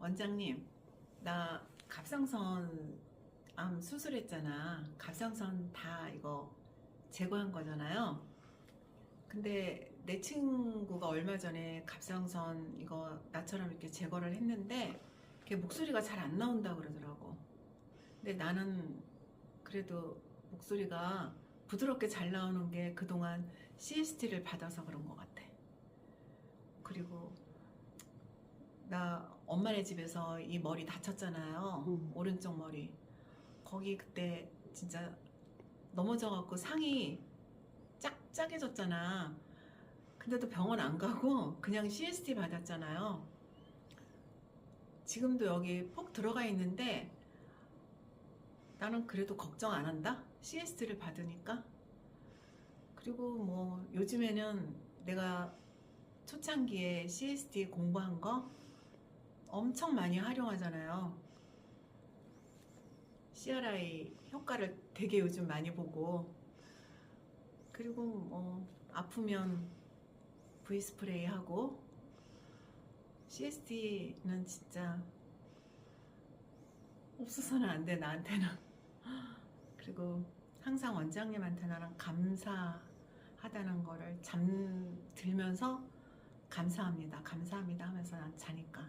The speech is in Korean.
원장님, 나 갑상선 암 수술했잖아. 갑상선 다 이거 제거한 거잖아요. 근데 내 친구가 얼마 전에 갑상선 이거 나처럼 이렇게 제거를 했는데 걔 목소리가 잘 안 나온다 그러더라고. 근데 나는 그래도 목소리가 부드럽게 잘 나오는 게 그동안 CST를 받아서 그런 것 같아. 그리고 나 엄마네 집에서 이 머리 다쳤잖아요. 음. 오른쪽 머리. 거기 그때 진짜 넘어져갖고 상이 짝 짜게졌잖아. 근데도 병원 안 가고 그냥 CST 받았잖아요. 지금도 여기 폭 들어가 있는데 나는 그래도 걱정 안 한다. CST를 받으니까. 그리고 뭐 요즘에는 내가 초창기에 CST 공부한 거 엄청 많이 활용하잖아요. CRI 효과를 되게 요즘 많이 보고. 그리고 뭐 아프면 V 스프레이 하고. CST는 진짜 없어서는 안 돼 나한테는. 그리고 항상 원장님한테 나는 감사하다는 거를 잠들면서 감사합니다 감사합니다 하면서 난 자니까